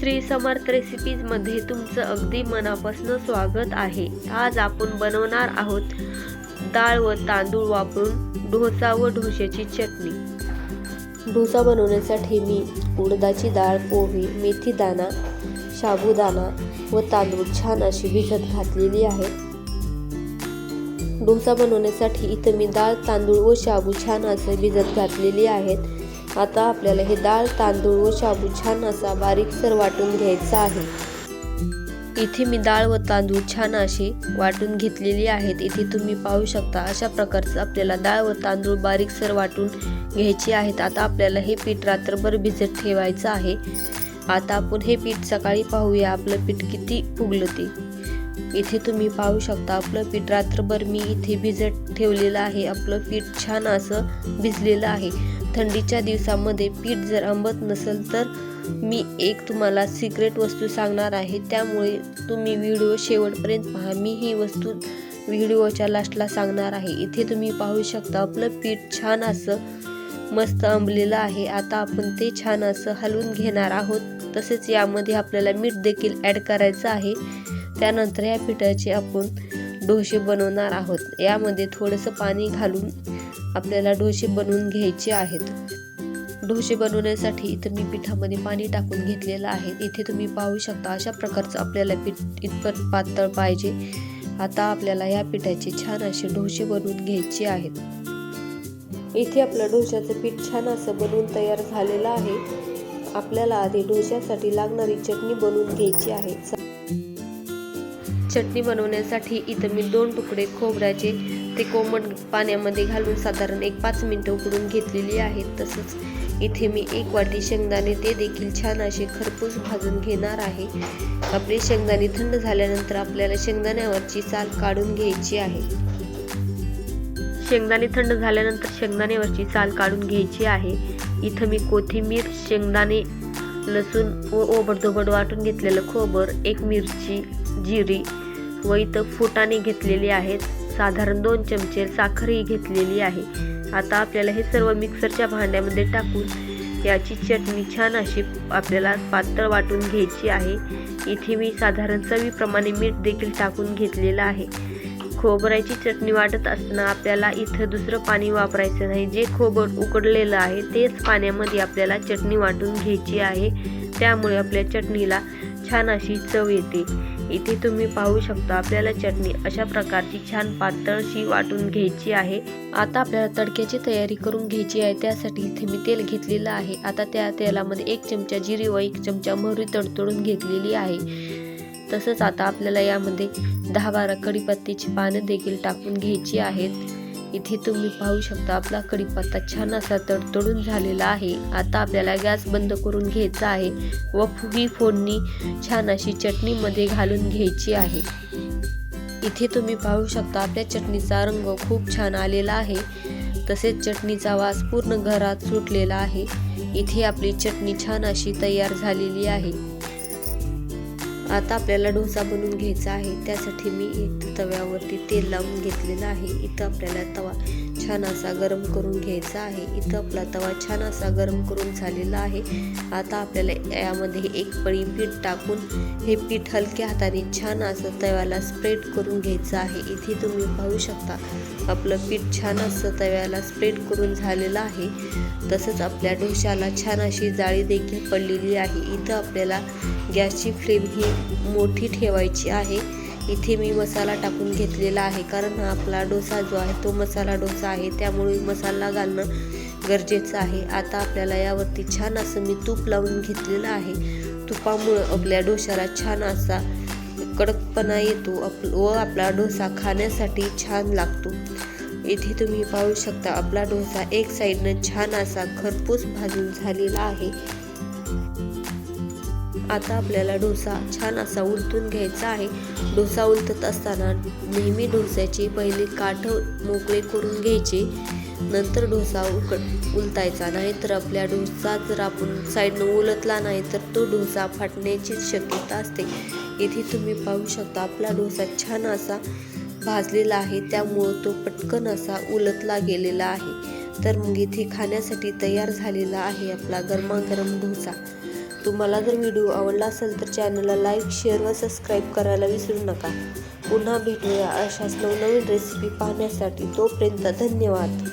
श्री समर्थ रेसिपीजमध्ये तुमचं अगदी मनापासून स्वागत आहे. आज आपण बनवणार आहोत डाळ व तांदूळ वापरून डोसा व ढोश्याची चटणी. डोसा बनवण्यासाठी मी उडदाची डाळ पोहे मेथी दाणा साबुदाणा व तांदूळ छान अशी भिजत घातलेली आहे. डोसा बनवण्यासाठी इथं मी डाळ तांदूळ व शाबू छान असं भिजत घातलेली आहेत. आता आपल्याला हे डाळ तांदूळ व शाबू छान असा बारीकसर वाटून घ्यायचा आहे. इथे मी डाळ व तांदूळ छान अशी वाटून घेतलेली आहेत. इथे तुम्ही पाहू शकता अशा प्रकारचं आपल्याला डाळ व तांदूळ बारीकसर वाटून घ्यायची आहेत. आता आपल्याला हे पीठ रात्रभर भिजत ठेवायचं आहे. आता आपण हे पीठ सकाळी पाहूया. आपलं पीठ किती फुगलं ते. इथे तुम्ही पाहू शकता आपलं पीठ रात्रभर मी इथे भिजत ठेवलेलं आहे. आपलं पीठ छान असं भिजलेलं आहे. थंडीच्या दिवसामध्ये पीठ जर आंबत नसेल तर मी एक तुम्हाला सिक्रेट वस्तू सांगणार आहे. त्यामुळे तुम्ही व्हिडिओ शेवटपर्यंत पहा. मी ही वस्तू व्हिडिओच्या लास्टला सांगणार आहे. इथे तुम्ही पाहू शकता आपलं पीठ छान असं मस्त आंबलेलं आहे. आता आपण ते छान असं हलवून घेणार आहोत. तसेच यामध्ये आपल्याला मीठ देखील ॲड करायचं आहे. त्यानंतर या पिठाचे आपण डोसे बनवणार आहोत. यामध्ये थोडंसं पाणी घालून आपल्याला डोसे बनवून घ्यायचे आहेत. डोसे बनवण्यासाठी इथं मी पिठामध्ये पाणी टाकून घेतलेलं आहे. इथे तुम्ही पाहू शकता अशा प्रकारचं आपल्याला पीठ इतपत पातळ पाहिजे. आता आपल्याला या पिठाचे छान असे डोसे बनवून घ्यायचे आहेत. इथे आपलं डोश्याचं पीठ छान असं बनवून तयार झालेलं आहे. आपल्याला आधी डोश्यासाठी लागणारी चटणी बनवून घ्यायची आहे. चटणी बनवण्यासाठी इथं मी दोन तुकडे खोबऱ्याचे ते कोमट पाण्यामध्ये घालून साधारण एक पाच मिनटं उकडून घेतलेली आहेत. तसंच इथे मी एक वाटी शेंगदाणे ते देखील छान असे खरपूस भाजून घेणार आहे. आपले शेंगदाणे थंड झाल्यानंतर आपल्याला शेंगदाण्यावरची साल काढून घ्यायची आहे. शेंगदाणे थंड झाल्यानंतर शेंगदाण्यावरची साल काढून घ्यायची आहे. इथं मी कोथिंबीर शेंगदाणे लसूण व ओबडधोबड वाटून घेतलेलं खोबर एक मिरची जिरी व इथं फुटाणे घेतलेली आहेत. साधारण दोन चमचे साखरही घेतलेली आहे. आता आपल्याला हे सर्व मिक्सरच्या भांड्यामध्ये टाकून याची चटणी छान अशी आपल्याला पातळ वाटून घ्यायची आहे. इथे मी साधारण चवीप्रमाणे मीठ देखील टाकून घेतलेलं आहे. खोबऱ्याची चटणी वाटत असताना आपल्याला इथं दुसरं पाणी वापरायचं नाही. जे खोबर उकडलेलं आहे तेच पाण्यामध्ये आपल्याला चटणी वाटून घ्यायची आहे. त्यामुळे आपल्या चटणीला छान अशी चव येते. इथे तुम्ही पाहू शकता आपल्याला चटणी अशा प्रकारची छान पातळशी वाटून घ्यायची आहे. आता आपल्याला तडक्याची तयारी करून घ्यायची आहे. त्यासाठी इथे मी तेल घेतलेलं आहे. आता त्या तेलामध्ये एक चमचा जिरी व एक चमचा मोहरी तडतडून घेतलेली आहे. तसंच आता आपल्याला यामध्ये दहा बारा कढीपत्त्याची पानं देखील टाकून घ्यायची आहेत. इथे तुम्ही पाहू शकता आपला कढीपत्ता छान असा तडतडून झालेला आहे. आता आपल्याला गॅस बंद करून घ्यायचा आहे व फुगी फोडणी छान अशी चटणीमध्ये घालून घ्यायची आहे. इथे तुम्ही पाहू शकता आपल्या चटणीचा रंग खूप छान आलेला आहे. तसेच चटणीचा वास पूर्ण घरात सुटलेला आहे. इथे आपली चटणी छान अशी तयार झालेली आहे. आता आपल्याला डोसा बनवून घ्यायचा आहे. त्यासाठी मी एक तव्यावरती तेल लावून घेतलेलं आहे. इथं आपल्याला तवा छान असा गरम करून घ्यायचा आहे. इथं आपला तवा छान असा गरम करून झालेला आहे. आता आपल्याला यामध्ये एक पळी पीठ टाकून हे पीठ हलक्या हाताने छान असं तव्याला स्प्रेड करून घ्यायचं आहे. इथे तुम्ही पाहू शकता आपलं पीठ छान असं तव्याला स्प्रेड करून झालेलं आहे. तसंच आपल्या डोशाला छान अशी जाळी देखील पडलेली आहे. इथं आपल्याला गॅसची फ्लेम ही मोठी ठेवायची आहे. इथे मी मसाला टाकून घेतलेला आहे. कारण हा आपला डोसा जो आहे तो मसाला डोसा आहे. त्यामुळे मसाला घालणं गरजेचं आहे. आता आपल्याला यावरती छान असं मी तूप लावून घेतलेलं आहे. तुपामुळं आपल्या डोशाला छान असा कडकपणा येतो. आप व आपला डोसा खाण्यासाठी छान लागतो. इथे तुम्ही पाहू शकता आपला डोसा एक साईडनं छान असा खरपूस भाजून झालेला आहे. आता आपल्याला डोसा छान असा उलटून घ्यायचा आहे. डोसा उलटत असताना नेहमी डोसाची पहिले काठ मोकळे करून घ्यायचे. नंतर डोसा उकड उलटायचा नाही तर आपल्या डोसा जर आपण साईडनं उलटला नाही तर तो डोसा फाटण्याची शक्यता असते. इथे तुम्ही पाहू शकता आपला डोसा छान असा भाजलेला आहे. त्यामुळं तो पटकन असा उलटला गेलेला आहे. तर मग इथे खाण्यासाठी तयार झालेला आहे आपला गरमागरम डोसा. तुम्हाला जर व्हिडिओ आवडला असेल तर चॅनलला लाईक शेअर व सबस्क्राईब करायला विसरू नका. पुन्हा भेटूया अशाच नवनवीन रेसिपी पाहण्यासाठी. तोपर्यंत धन्यवाद.